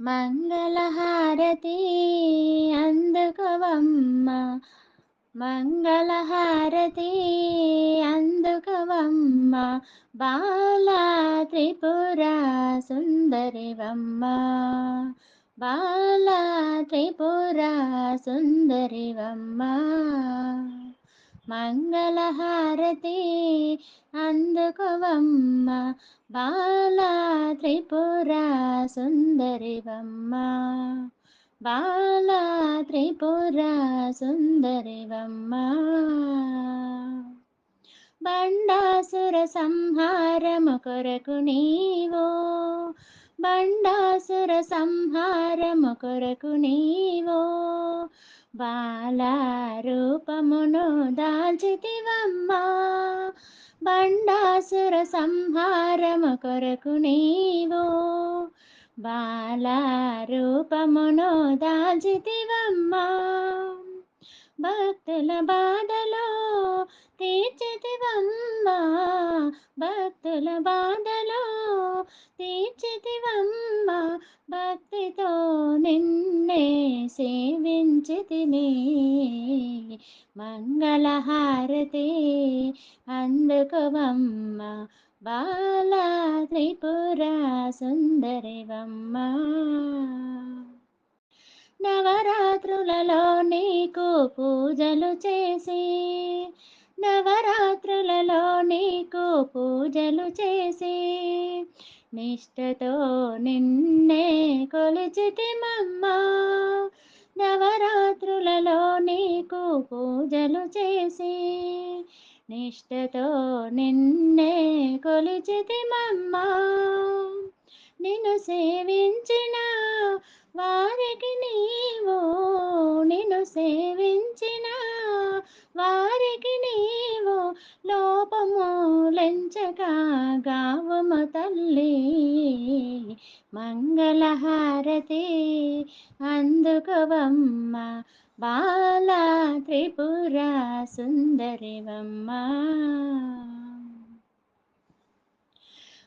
మంగళహారతి అందుకవమ్మ. మంగళహారతి అందుకవమ్మ. బాల త్రిపుర సుందరివమ్మ. బాల త్రిపుర సుందరివమ్మ. మంగళహారతి అందుకోవమ్మ బాల త్రిపుర సుందరివమ్మ. బాల త్రిపుర సుందరివమ్మ. బండాసుర సంహారము కొరకు నీవో. బండాసుర సంహారము కొరకు నీవో. బాలారూపమును దాల్చితివమ్మా. బండాసుర సంహారము కొరకు నీవు. బాలారూపమును దాల్చితివమ్మా. భక్తుల బాధలో తీర్చితివమ్మా. భక్తుల బాధలో తీర్చితి భక్తితో నిన్నే సేవించితిని. మంగళహారతి అందుకోవమ్మ బాల త్రిపుర సుందరివమ్మ. నవరాత్రులలో నీకు పూజలు చేసి నవరాత్రులలో నీకు పూజలు చేసి నిష్టతో నిన్నే కొలిచితిమమ్మ. నవరాత్రులలో నీకు పూజలు చేసి నిష్టతో నిన్నే కొలిచితిమమ్మ. నిన్ను సేవించిన వారికి నీవు నిన్ను సేవించిన వారికి నీవు లోపము లెంచక మంగళహారతి అందుకోవమ్మ బాల త్రిపుర సుందరివమ్మ.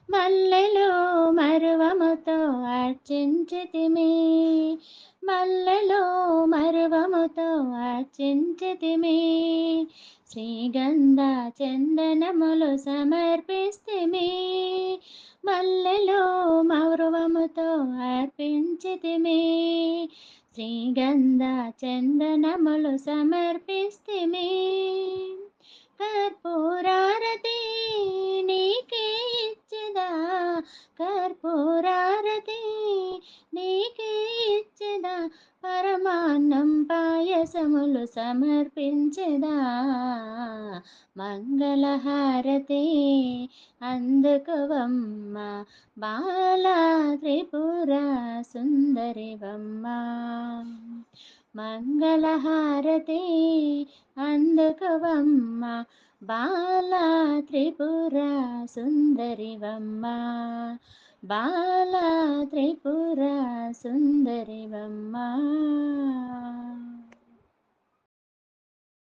మల్లెలు మరువముతో అర్చించితిమి మల్లెలు మరువముతో అర్చించితిమి శ్రీగంధ చందనములు సమర్పిస్తిమి. అర్పించితిమి శ్రీగంధ చందనములు సమర్పిస్తిమే. కర్పూరారతి నీకే ఇచ్చిదా. పరమాన్నం పాయసములు సమర్పించదా? మంగళహారతి అందుకోవమ్మ బాల త్రిపుర సుందరివమ్మ. మంగళహారతి అందుకోవమ్మ బాల త్రిపుర సుందరివమ్మ. బాల త్రిపుర సుందరివమ్మ